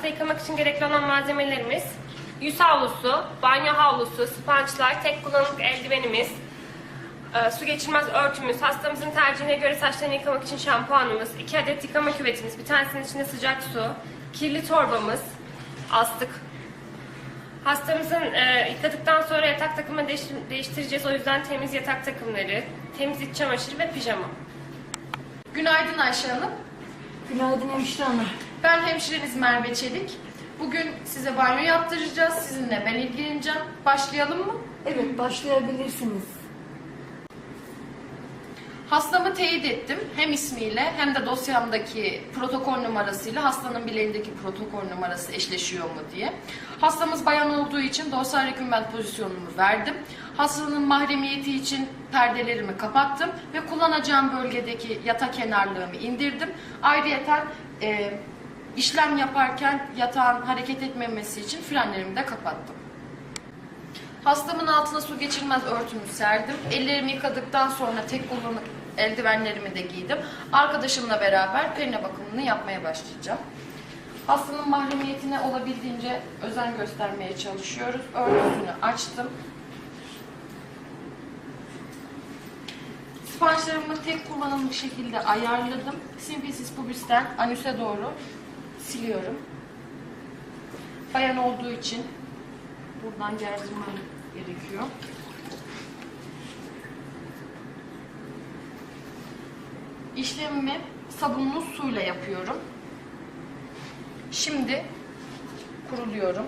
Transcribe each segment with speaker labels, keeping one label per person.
Speaker 1: hasta yıkamak için gerekli olan malzemelerimiz yüz havlusu, banyo havlusu, spançlar, tek kullanımlık eldivenimiz, e, su geçirmez örtümüz, hastamızın tercihine göre saçlarını yıkamak için şampuanımız, iki adet yıkama küvetimiz, bir tanesinin içinde sıcak su, kirli torbamız, astık. Hastamızın e, yıkadıktan sonra yatak takımını değiş- değiştireceğiz. O yüzden temiz yatak takımları, temiz iç çamaşırı ve pijama.
Speaker 2: Günaydın Ayşe Hanım.
Speaker 3: Günaydın hemşire hanım.
Speaker 2: Ben hemşireniz Merve Çelik. Bugün size banyo yaptıracağız. Sizinle ben ilgileneceğim. Başlayalım mı?
Speaker 3: Evet başlayabilirsiniz.
Speaker 2: Hastamı teyit ettim. Hem ismiyle hem de dosyamdaki protokol numarasıyla hastanın bileğindeki protokol numarası eşleşiyor mu diye. Hastamız bayan olduğu için dorsal rekümbent pozisyonumu verdim. Hastanın mahremiyeti için perdelerimi kapattım ve kullanacağım bölgedeki yata kenarlığımı indirdim. Ayrıyeten e, işlem yaparken yatağın hareket etmemesi için frenlerimi de kapattım. Hastamın altına su geçirmez örtümü serdim. Ellerimi yıkadıktan sonra tek kullanıp eldivenlerimi de giydim. Arkadaşımla beraber perine bakımını yapmaya başlayacağım. Hastanın mahremiyetine olabildiğince özen göstermeye çalışıyoruz. Örtüsünü açtım. Sponjlarımı tek kullanımlık şekilde ayarladım. Simplicis pubis'ten anüse doğru siliyorum. Bayan olduğu için buradan gerdirmem gerekiyor. İşlemimi sabunlu suyla yapıyorum. Şimdi kuruluyorum.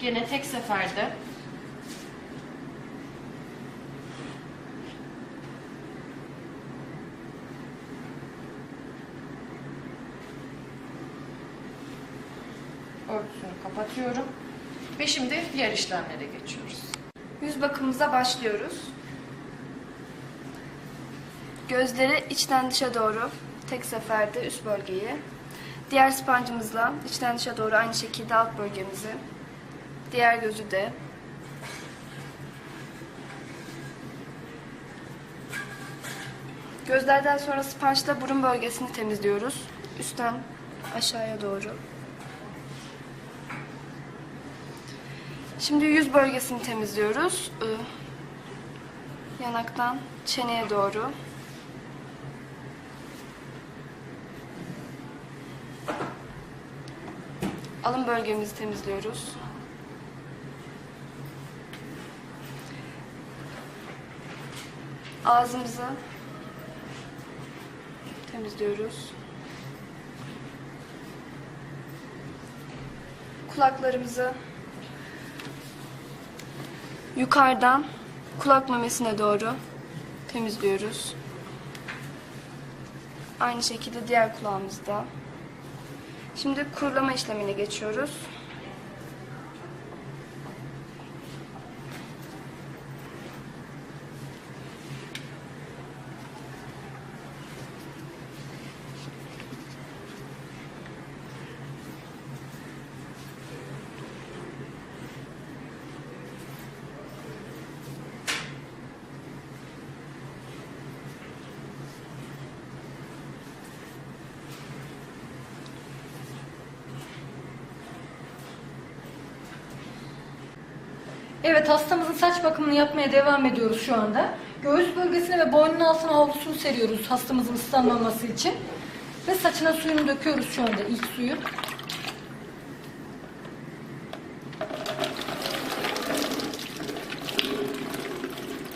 Speaker 2: Gene tek seferde örtüsünü kapatıyorum. Ve şimdi diğer işlemlere geçiyoruz.
Speaker 4: Yüz bakımımıza başlıyoruz. Gözleri içten dışa doğru tek seferde üst bölgeyi. Diğer spancımızla içten dışa doğru aynı şekilde alt bölgemizi. Diğer gözü de. Gözlerden sonra spançla burun bölgesini temizliyoruz. Üstten aşağıya doğru. Şimdi yüz bölgesini temizliyoruz. Yanaktan çeneye doğru. Alın bölgemizi temizliyoruz. Ağzımızı temizliyoruz. Kulaklarımızı yukarıdan kulak memesine doğru temizliyoruz. Aynı şekilde diğer kulağımızda. Şimdi kurulama işlemine geçiyoruz.
Speaker 3: Evet hastamızın saç bakımını yapmaya devam ediyoruz şu anda. Göğüs bölgesine ve boynun altına havlusunu seriyoruz hastamızın ıslanmaması için. Ve saçına suyunu döküyoruz şu anda ilk suyu.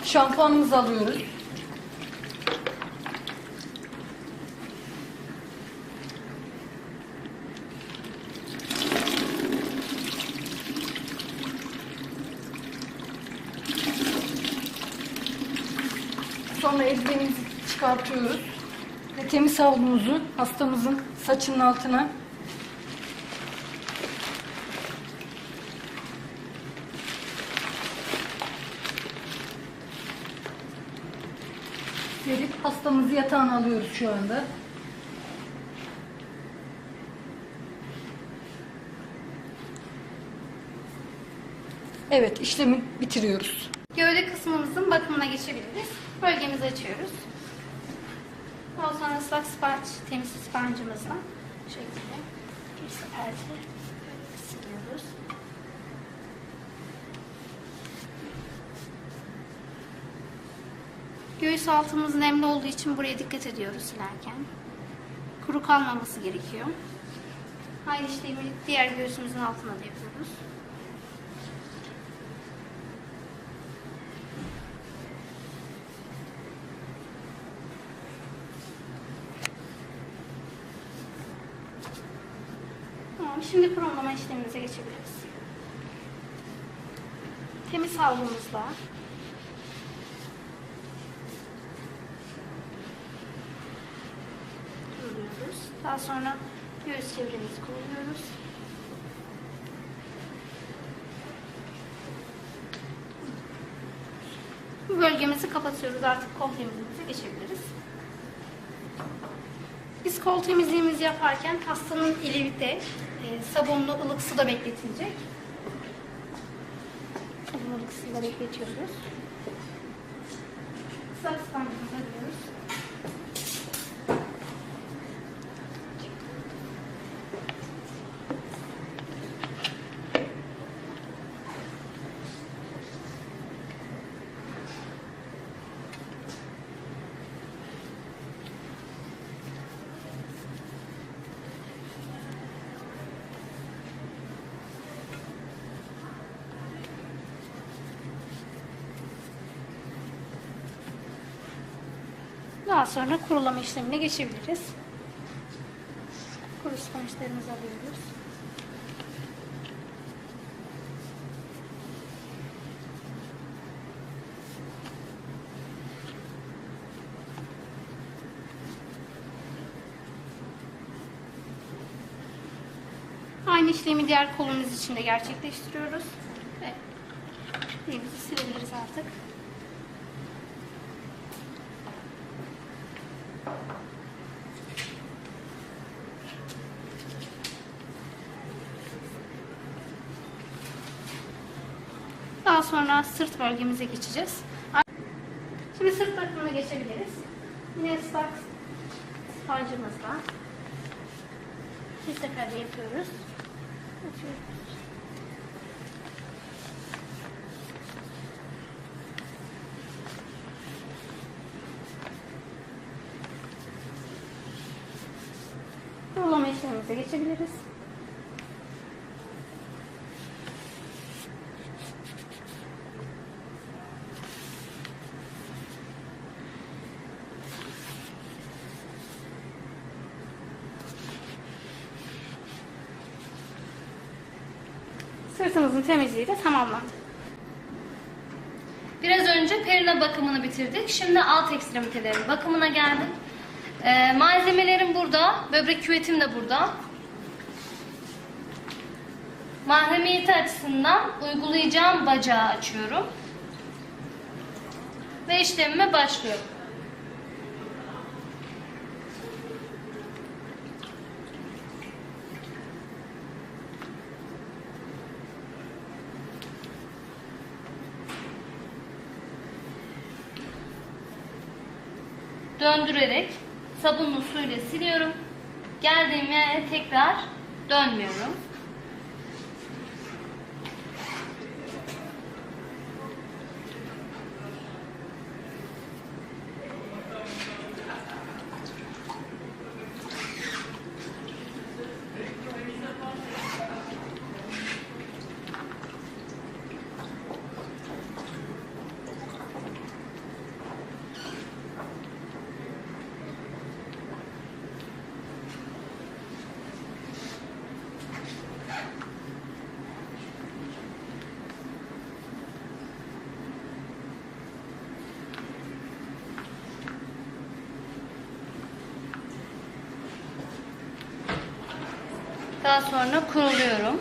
Speaker 3: Şampuanımızı alıyoruz. Sonra eldivenimizi çıkartıyoruz. Ve temiz havlumuzu hastamızın saçının altına serip hastamızı yatağına alıyoruz şu anda. Evet işlemi bitiriyoruz.
Speaker 5: Gövde kısmımızın bakımına geçebiliriz. Bölgemizi açıyoruz. Daha sonra ıslak sponge, temiz sponge'ımızla bu şekilde Tersi siliyoruz. Göğüs altımız nemli olduğu için buraya dikkat ediyoruz silerken. Kuru kalmaması gerekiyor. Aynı işlemi diğer göğsümüzün altına da yapıyoruz. Şimdi kromlama işlemimize geçebiliriz. Temiz havlumuzla kuruluyoruz. Daha sonra göğüs çevremizi kuruluyoruz. Bu bölgemizi kapatıyoruz. Artık kol temizliğimize geçebiliriz. Biz kol temizliğimizi yaparken hastanın eli de e, sabunlu ılık suda bekletilecek. Sabunlu ılık suda bekletiyoruz. Kısa ıspancımızı alıyoruz. Daha sonra kurulama işlemine geçebiliriz. Kuru sponjlarımızı alıyoruz. Aynı işlemi diğer kolumuz için de gerçekleştiriyoruz. Ve elimizi silebiliriz artık. Daha sonra sırt bölgemize geçeceğiz. Şimdi sırt bakımına geçebiliriz. Yine ıslak spancımızla bir seferde yapıyoruz. Açıyoruz. Kurulama işlemimize geçebiliriz. Sırtımızın temizliği de tamamlandı.
Speaker 6: Biraz önce perine bakımını bitirdik. Şimdi alt ekstremitelerin bakımına geldik. Ee, malzemelerim burada. Böbrek küvetim de burada. Mahremiyeti açısından uygulayacağım bacağı açıyorum. Ve işlemime başlıyorum. Döndürerek sabunlu suyla siliyorum. Geldiğim yere tekrar dönmüyorum. Sonra kuruluyorum.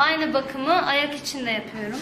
Speaker 6: Aynı bakımı ayak içinde yapıyorum.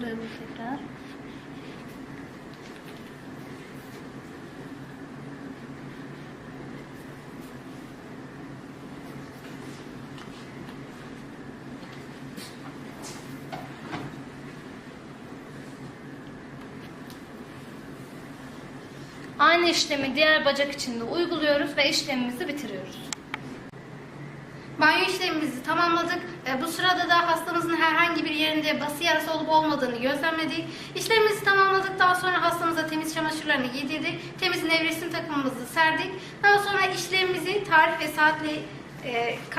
Speaker 6: Bu tekrar. Aynı işlemi diğer bacak için de uyguluyoruz ve işlemimizi bitiriyoruz.
Speaker 5: Banyo işlemimizi tamamladık. E, bu sırada da hastamızın herhangi bir yerinde bası yarası olup olmadığını gözlemledik. İşlemimizi tamamladıktan sonra hastamıza temiz çamaşırlarını giydirdik. Temiz nevresim takımımızı serdik. Daha sonra işlemimizi tarih ve saatle e,